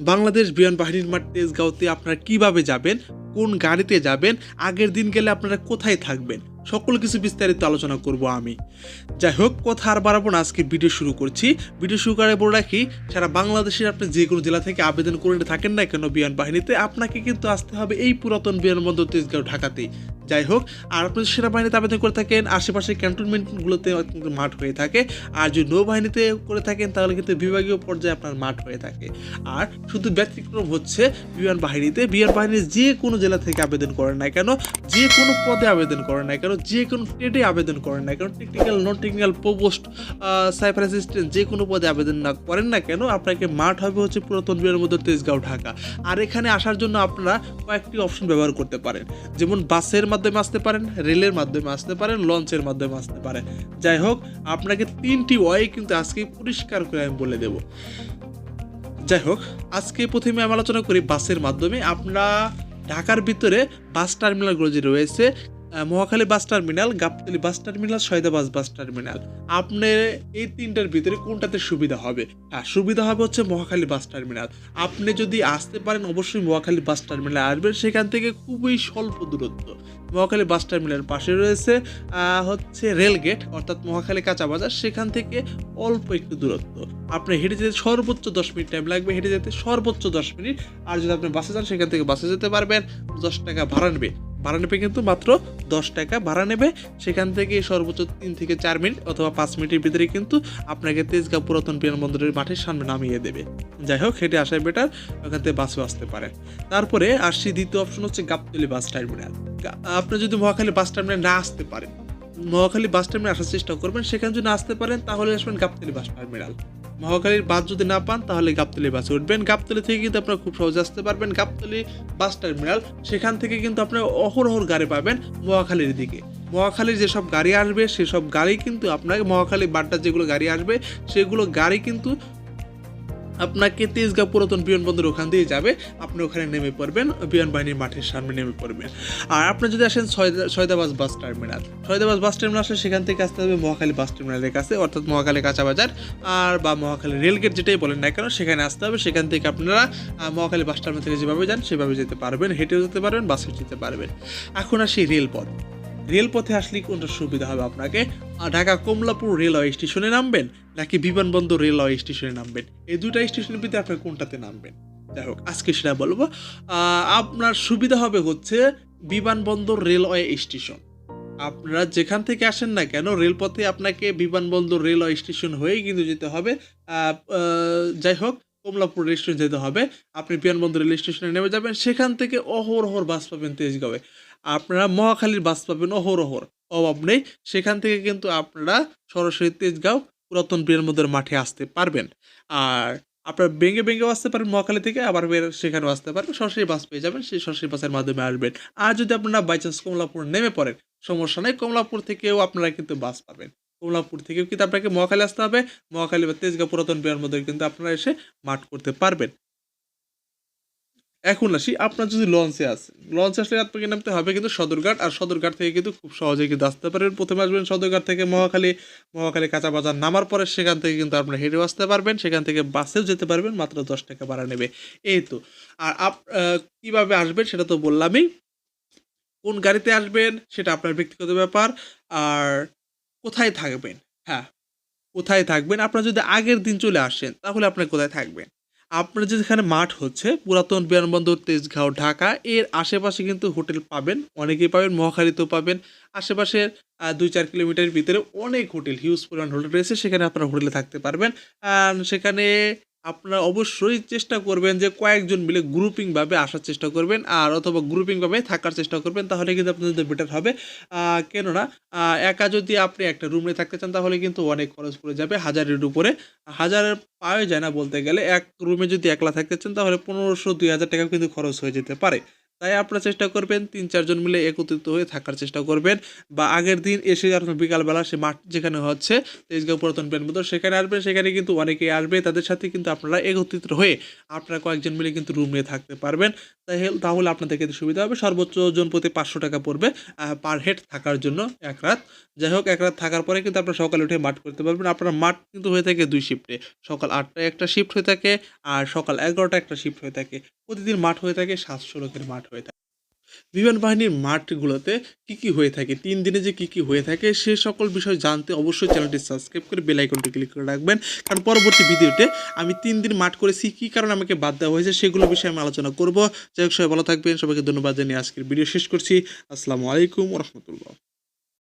বাংলাদেশ বিমান বাহিনীর মাঠ তেজগাঁওতে আপনারা কীভাবে যাবেন, কোন গাড়িতে যাবেন, আগের দিন গেলে আপনারা কোথায় থাকবেন, সকল কিছু বিস্তারিত আলোচনা করব আমি। যাই হোক, কথা আর বাড়াবো না, আজকে ভিডিও শুরু করছি। ভিডিও শুরু করে বলে রাখি সারা বাংলাদেশের আপনি যে কোনো জেলা থেকে আবেদন করে থাকেন না কেন বিমান বাহিনীতে, আপনাকে কিন্তু আসতে হবে এই পুরাতন বিমানবন্দর তেজগাঁও ঢাকাতেই যাই হোক, আর আপনি যদি সেনাবাহিনীতে আবেদন করে থাকেন, আশেপাশের ক্যান্টনমেন্টগুলোতে মাঠ হয়ে থাকে। আর যদি নৌবাহিনীতে করে থাকেন, তাহলে কিন্তু বিভাগীয় পর্যায়ে আপনার মাঠ হয়ে থাকে। আর শুধু ব্যতিক্রম হচ্ছে বিমান বাহিনীতে। বিমান বাহিনীর যে কোনো জেলা থেকে আবেদন করেন না কেন, যে কোনো পদে আবেদন করেন না কেন, যে কোনো ট্রেডে আবেদন করেন না কেন technical non technical post cipher assistant যে কোনো পদে আবেদন না করেন না কেন, আপনাকে মাঠ হবে হচ্ছে পুরাতন বিমানবন্দর তেজগাঁও, ঢাকা। আর এখানে আসার জন্য আপনারা কয়েকটি অপশন ব্যবহার করতে পারেন। যেমন বাসের মাধ্যমে আসতে পারেন, রেলের মাধ্যমে আসতে পারেন, লঞ্চের মাধ্যমে আসতে পারেন। যাই হোক, আপনাকে তিনটি ওয়ে কিন্তু আজকে পরিষ্কার করে আমি বলে দেব। যাই হোক, আজকে প্রথমে আমি আলোচনা করি বাসের মাধ্যমে। আপনারা ঢাকার ভিতরে বাস টার্মিনালগুলো যে রয়েছে Mohakhali bus terminal, Gabtoli bus terminal Sayedabad bus terminal. আপনার এই তিনটার ভিতরে কোনটাতে সুবিধা হবে? হ্যাঁ সুবিধা হবে হচ্ছে মহাখালী বাস টার্মিনাল। আপনি যদি আসতে পারেন, অবশ্যই মহাখালী বাস টার্মিনাল আসবেন। সেখান থেকে খুবই স্বল্প দূরত্ব। মহাখালী বাস টার্মিনালের পাশে রয়েছে হচ্ছে রেলগেট, অর্থাৎ মহাখালী কাঁচা বাজার। সেখান থেকে অল্প একটু দূরত্ব। আপনি হেঁটে যেতে সর্বোচ্চ দশ মিনিট টাইম লাগবে। হেঁটে যেতে সর্বোচ্চ দশ মিনিট। আর যদি আপনি বাসে যান, সেখান থেকে বাসে যেতে পারবেন। দশ টাকা ভাড়া নেবে। ভাড়া নেবে কিন্তু মাত্র দশ টাকা ভাড়া নেবে। সেখান থেকে সর্বোচ্চ তিন থেকে চার মিনিট অথবা পাঁচ মিনিটের ভিতরে কিন্তু আপনাকে তেজগাঁও পুরাতন বিমানবন্দরের মাঠের সামনে নামিয়ে দেবে। যাই হোক, হেঁটে আসাই বেটার ওখান থেকে বাসে আসতে পারে। তারপরে আসছি দ্বিতীয় অপশন হচ্ছে গাবতলি বাস টার্মিনাল আপনি যদি মহাখালী বাস টার্মিনাল না আসতে পারেন, মহাখালী বাস টার্মিনাল আসার চেষ্টা করবেন। সেখানে যদি আসতে পারেন, তাহলে আসবেন গাবতলি বাস টার্মিনাল মহাখালীর বাস যদি না পান, তাহলে গাবতলি বাসে উঠবেন। গাবতলি থেকে কিন্তু আপনারা খুব সহজে আসতে পারবেন। গাবতলি বাস টার্মিনাল, সেখান থেকে কিন্তু আপনারা অহরহর গাড়ি পাবেন মহাখালীর দিকে। মহাখালীর যেসব গাড়ি আসবে, সেসব গাড়ি কিন্তু আপনাকে মহাখালী বাড্ডার যেগুলো গাড়ি আসবে, সেগুলো গাড়ি কিন্তু আপনাকে তেজগাঁও পুরাতন বিমানবন্দর ওখান দিয়ে যাবে। আপনি ওখানে নেমে পড়বেন, বিমান বাহিনীর মাঠের সামনে নেমে পড়বেন। আর আপনি যদি আসেন সয়দা- সয়দাবাস bus terminal. Sayedabad bus terminal আসলে সেখান থেকে আসতে হবে মহাখালী বাস টার্মিনালের কাছে, অর্থাৎ মহাখালী কাঁচা বাজার, আর বা মহাখালী রেলগেট যেটাই বলেন না কেন, সেখানে আসতে হবে। সেখান থেকে আপনারা মহাখালী বাস টার্মিনাল থেকে যেভাবে যান, সেভাবে যেতে পারবেন, হেঁটেও যেতে পারবেন বাসে যেতে পারবেন। এখন আসি রেলপথ। রেলপথে আসলে কোনটা সুবিধা হবে আপনাকে। ঢাকা কমলাপুর রেলওয়ে স্টেশনে নামবেন, নাকি বিমানবন্দর রেলওয়ে স্টেশনে নামবেন? এই দুটা স্টেশনের ভিতরে আপনি কোনটাতে নামবেন? যাই হোক, আজকে সেটা বলব। আপনার সুবিধা হবে হচ্ছে বিমানবন্দর রেলওয়ে স্টেশন। আপনারা যেখান থেকে আসেন না কেন, রেলপথে আপনাকে বিমানবন্দর রেলওয়ে স্টেশন হয়েই কিন্তু যেতে হবে। যাই হোক, কমলাপুর রেল স্টেশন যেতে হবে। আপনি বিমানবন্দর রেল স্টেশনে নেমে যাবেন, সেখান থেকে অহরহর বাস পাবেন তেজগাঁওয়ে। আপনারা মহাখালীর বাস পাবেন অহরহর। অভাব নেই। সেখান থেকে কিন্তু আপনারা সরাসরি তেজগাঁও পুরাতন বিমানবন্দর মাঠে আসতে পারবেন। আর আপনার বেঙ্গে বেঙ্গেও আসতে পারেন মহাখালী থেকে, আবার বের সেখানেও আসতে পারবেন সরাসরি বাস পেয়ে যাবেন, সেই সরাসরি বাসের মাধ্যমে আসবেন। আর যদি আপনারা বাই চান্স কমলাপুর নেমে পড়েন, সমস্যা নেই। কমলাপুর থেকেও আপনারা কিন্তু বাস পাবেন। কমলাপুর থেকেও কিন্তু আপনাকে মহাখালী আসতে হবে। মহাখালী বা তেজগাঁও পুরাতন বিমানবন্দর কিন্তু আপনারা এসে মাঠ করতে পারবেন। এখন আসি, আপনার যদি লঞ্চে আসে লঞ্চে আসলে আপনাকে নামতে হবে কিন্তু সদরঘাট, আর সদরঘাট থেকে কিন্তু খুব সহজেই কিন্তু আসতে পারবেন। প্রথমে আসবেন সদরঘাট থেকে মহাখালী মহাখালী কাঁচা বাজার নামার পরে সেখান থেকে কিন্তু আপনারা হেঁটেও আসতে পারবেন, সেখান থেকে বাসেও যেতে পারবেন, মাত্র দশ টাকা ভাড়া নেবে। এই তো। আর আপ কীভাবে আসবেন সেটা তো বললামই। কোন গাড়িতে আসবেন সেটা আপনার ব্যক্তিগত ব্যাপার। আর কোথায় থাকবেন? হ্যাঁ কোথায় থাকবেন? আপনারা যদি আগের দিন চলে আসেন, তাহলে আপনার কোথায় থাকবেন? আপনার যেখানে মাঠ হচ্ছে, পুরাতন বিমানবন্দর, তেজগাঁও, ঢাকা, এর আশেপাশে কিন্তু হোটেল পাবেন, অনেকেই পাবেন, মহাখালীতেও পাবেন। আশেপাশের দুই চার কিলোমিটারের ভিতরে অনেক হোটেল, হিউজ পরিমাণ হোটেল রয়েছে, সেখানে আপনারা হোটেলে থাকতে পারবেন। সেখানে আপনারা অবশ্যই চেষ্টা করবেন যে কয়েকজন মিলে গ্রুপিংভাবে আসার চেষ্টা করবেন, আর অথবা গ্রুপিংভাবে থাকার চেষ্টা করবেন, তাহলে কিন্তু আপনাদের বেটার হবে। কেননা একা যদি আপনি একটা রুমে থাকতে চান, তাহলে কিন্তু অনেক খরচ পড়ে যাবে হাজারের উপরে। হাজারের পায়ে যায় না বলতে গেলে, এক রুমে যদি একলা থাকতে চান, তাহলে পনেরোশো, দুই হাজার টাকা কিন্তু খরচ হয়ে যেতে পারে। তাই আপনারা চেষ্টা করবেন তিন চারজন মিলে একত্রিত হয়ে থাকার চেষ্টা করবেন। বা আগের দিন এসে আপনার বিকালবেলা সে মাঠ যেখানে হচ্ছে, তেজগাঁও পুরাতন মতো সেখানে আসবেন সেখানে কিন্তু অনেকেই আসবে, তাদের সাথে কিন্তু আপনারা একত্রিত হয়ে আপনারা কয়েকজন মিলে কিন্তু রুম নিয়ে থাকতে পারবেন। তাই তাহলে আপনাদের কিন্তু সুবিধা হবে, সর্বোচ্চ জন প্রতি পাঁচশো টাকা পড়বে পার হেড থাকার জন্য এক রাত। যাই হোক, এক রাত থাকার পরে কিন্তু আপনারা সকালে উঠে মাঠ করতে পারবেন। আপনার মাঠ কিন্তু হয়ে থাকে দুই শিফটে সকাল আটটায় একটা শিফট হয়ে থাকে, আর সকাল এগারোটা একটা শিফট হয়ে থাকে। প্রতিদিন মাঠ হয়ে থাকে, সাতশো লোকের মাঠ হয়ে থাকে। বিমান বাহিনীর মাঠগুলোতে কি কি হয়ে থাকে, তিন দিনে যে কি কি হয়ে থাকে, সে সকল বিষয় জানতে অবশ্যই চ্যানেলটি সাবস্ক্রাইব করে বেল আইকনটি ক্লিক করে রাখবেন। কারণ পরবর্তী ভিডিওতে আমি তিন দিন মাঠ করেছি, কী কারণে আমাকে বাদ দেওয়া হয়েছে সেগুলো বিষয়ে আমি আলোচনা করব। যাই হোক, সবাই ভালো থাকবেন। সবাইকে ধন্যবাদ জানিয়ে আজকের ভিডিও শেষ করছি। আসসালামু আলাইকুম রহমতুল্লাহ।